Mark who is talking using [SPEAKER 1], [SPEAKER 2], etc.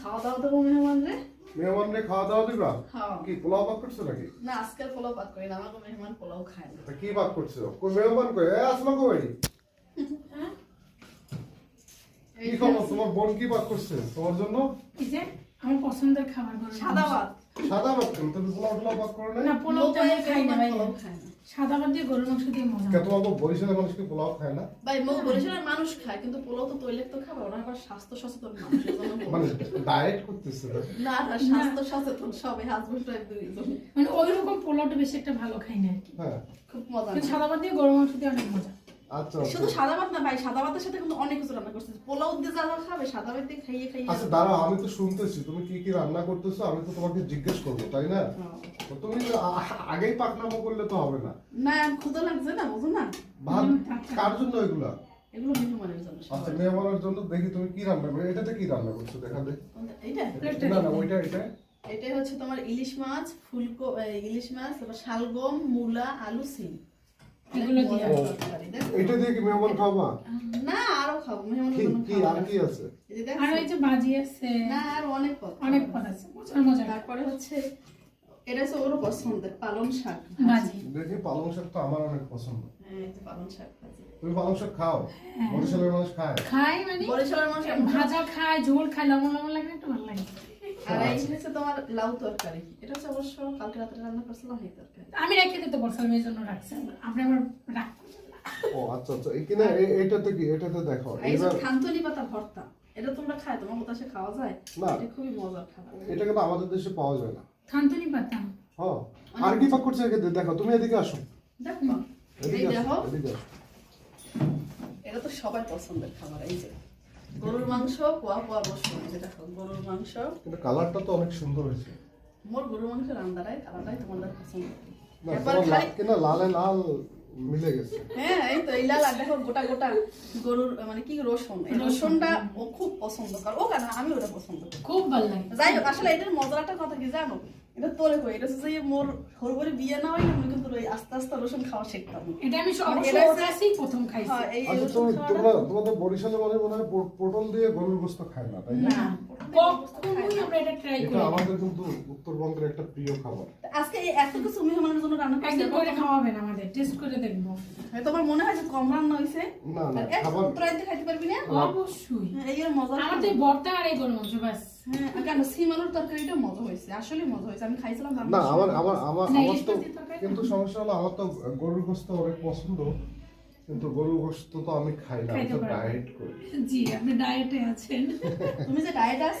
[SPEAKER 1] খাওয়া দাওয়া দেবো মেহমান রে
[SPEAKER 2] মেহমানরে খাওয়া দাওয়া দিবা?
[SPEAKER 1] হ্যাঁ।
[SPEAKER 2] কি পোলাও পাক করছ নাকি?
[SPEAKER 1] না আজকে পোলাও পাক করি না আমাকে মেহমান পোলাও খায় না।
[SPEAKER 2] কি পাক করছ? কই মেহমান কই? এ আসমা কই? কি খবর? তোমার বোন কি পাক করছে? তোমার জন্য?
[SPEAKER 3] কি যে? আমার পছন্দের খাবার গরুর
[SPEAKER 1] সাদা ভাত
[SPEAKER 2] সাদা ভাত তুমি পোলাও টোলাও করো
[SPEAKER 3] না
[SPEAKER 2] না
[SPEAKER 3] পোলাও তো আমি খাই না ভাই সাদা ভাত দিয়ে গরুর মাংস দিয়ে মজা।
[SPEAKER 2] কে তোমার বরিশালের মানুষকে পোলাও খায় না?
[SPEAKER 1] ভাই মৌ বরিশালের মানুষ খায় কিন্তু পোলাও তো তৈলাক্ত খাবে ওরা আবার স্বাস্থ্য সচেতন মানুষ
[SPEAKER 2] মানে ডায়েট করতেছে না
[SPEAKER 1] না স্বাস্থ্য সচেতন সবাই হাজবেন্ড ওয়াইফ দুইজন
[SPEAKER 3] মানে ওই রকম পোলাওটা বেশি একটা ভালো খাই না আর কি।
[SPEAKER 2] হ্যাঁ।
[SPEAKER 1] খুব মজা।
[SPEAKER 3] সাদা ভাত দিয়ে গরুর মাংস দিয়ে অনেক মজা।
[SPEAKER 1] শুধু সাদা ভাত না ভাই সাদা ভাতের সাথে কিন্তু অনেক কিছু রান্না করছে পোলাও দিয়ে যা যা খাবে সাদা ভাত দিয়ে খাইয়ে খাইয়ে
[SPEAKER 2] আচ্ছা দাঁড়াও আমি তো শুনতেছি তুমি কি কি রান্না করতেছো? আমি তো তোমাকে জিজ্ঞেস করব তাই না। তুমি আগেই পাকনামো করলে তো হবে না।
[SPEAKER 1] না ক্ষুদা লাগছে না বুঝো না।
[SPEAKER 2] ভাত কার জন্য এগুলা?
[SPEAKER 1] এগুলো মেহমানের জন্য
[SPEAKER 2] আচ্ছা মেহমানের জন্য দেখি তুমি কি রান্না করো। এটাতে কি রান্না করছ? দেখা দে
[SPEAKER 1] কোনটা?
[SPEAKER 2] না না ওইটা এটা।
[SPEAKER 1] এটাই হচ্ছে তোমার ইলিশ মাছ ফুলকো ইলিশ মাছ তারপর শালগম মূলা আলু সিম।
[SPEAKER 3] এগুলো দিয়ে।
[SPEAKER 2] এটা দিয়ে কি মেহমান খাওয়া
[SPEAKER 1] না আরও খাব মেহমানের
[SPEAKER 2] কি আর কি আছে।
[SPEAKER 3] আর ওই যে বাজি আছে।
[SPEAKER 1] না আর অনেক পদ
[SPEAKER 3] অনেক পদ আছে মজার মজার
[SPEAKER 1] তারপরে হচ্ছে এটা হচ্ছে ওর পছন্দের পালং শাক
[SPEAKER 3] বাজি।
[SPEAKER 2] দেখি পালং শাক তো আমার অনেক পছন্দ।
[SPEAKER 1] হ্যাঁ পালং শাক ভাজি।
[SPEAKER 2] তুমি পালং শাক খাও?
[SPEAKER 3] হ্যাঁ।
[SPEAKER 2] বরিশালের মানুষ খায়?
[SPEAKER 3] খাই মানে?
[SPEAKER 1] বরিশালের মানুষ
[SPEAKER 3] ভাজা খায় ঝোল খায় লবণ লবণ লাগে একটু ভালো লাগে।
[SPEAKER 1] আর এই হচ্ছে তোমার লাউ তরকারি। এটা হচ্ছে অবশ্য কালকে রাতে রান্না করছিলাম এই তরকারি।
[SPEAKER 3] আমি রেখে দিতে বলছিলাম এই জন্য রাখছি। আপনি আমার রাখ
[SPEAKER 2] ও আচ্ছা আচ্ছা। কি দেখো
[SPEAKER 1] এই যে খান্তলি পাতা ভর্তা এটা তোমরা খায় তোমার কোথায় খাওয়া যায়?
[SPEAKER 2] না।
[SPEAKER 1] এটা খুবই মজার খাবার।
[SPEAKER 2] এটা কিন্তু আমাদের দেশে পাওয়া যায় না।
[SPEAKER 3] থানতুনি পাতা।
[SPEAKER 2] হ্যাঁ আর কি পাক করছে দেখো তুমি এদিকে আসো।
[SPEAKER 1] দেখো। এই এটা তো সবাই পছন্দের খাবার এই যে। গরুর মাংস পোয়া পোয়া এই দেখো গরুর মাংস।
[SPEAKER 2] কিন্তু কালারটা তো অনেক সুন্দর হয়েছে।
[SPEAKER 1] মোর গরুর মাংস রান্নাটাই কালারটাই তোমাদের পছন্দ।
[SPEAKER 2] না
[SPEAKER 1] এবার
[SPEAKER 2] তোমার
[SPEAKER 1] খালি
[SPEAKER 2] লা- কিনা লালে লাল মিলে গেছে।
[SPEAKER 1] হ্যাঁ এই তো এই লাল আর দেখো গোটা গোটা গরুর মানে কি রসুন এই রসুনটা ও খুব পছন্দ করে। ও কেন আমি ওটা পছন্দ করি।
[SPEAKER 3] খুব ভালো লাগে।
[SPEAKER 1] যাই হোক আসলে এটার মজার কথা কি জানো? এটা তোরে কই? এটা হচ্ছে যে মোর বিয়ে না হয় আমি কিন্তু ওই আস্তে আস্তে রসুন খাওয়া শিখতাম।
[SPEAKER 3] এটা আমি
[SPEAKER 1] মানে
[SPEAKER 3] প্রথম খাইছি।
[SPEAKER 1] হ্যাঁ এই
[SPEAKER 2] আচ্ছা তোমরা তোমাদের বরিশালে মনে মনে হয় পটল দিয়ে গরুর গোস্ত খায় না তাই না?
[SPEAKER 3] না।
[SPEAKER 2] আমাদের কিন্তু উত্তরবঙ্গের একটা প্রিয় খাবার।
[SPEAKER 1] আজকে এত কিছু মেহমানের জন্য রান্না করছি
[SPEAKER 3] একদিন করে খাওয়াবেন আমাদের টেস্ট করে দেখব।
[SPEAKER 1] হ্যাঁ, তোমার মনে হয় যে কম রান্না হয়েছে
[SPEAKER 2] না না খাবার
[SPEAKER 1] উত্তরায়ণতে খাইতে পারবি না?
[SPEAKER 3] অবশ্যই।
[SPEAKER 1] হ্যাঁ, এই মজা
[SPEAKER 3] ভর্তা আর এই গরম মাংস ব্যাস
[SPEAKER 1] হ্যাঁ কেন? সিম তরকারিটা মজা হয়েছে। আসলে মজা হয়েছে। আমি খাইছিলাম
[SPEAKER 2] না আমার। আমার আমার আমার তো কিন্তু সমস্যা হলো আমার তো গরুর গোস্ত অনেক পছন্দ কিন্তু গরুর গোস্ত তো আমি খাই না আমি তো ডায়েট করি।
[SPEAKER 3] জি আপনি ডায়েটে আছেন।
[SPEAKER 1] তুমি যে ডায়েট আছে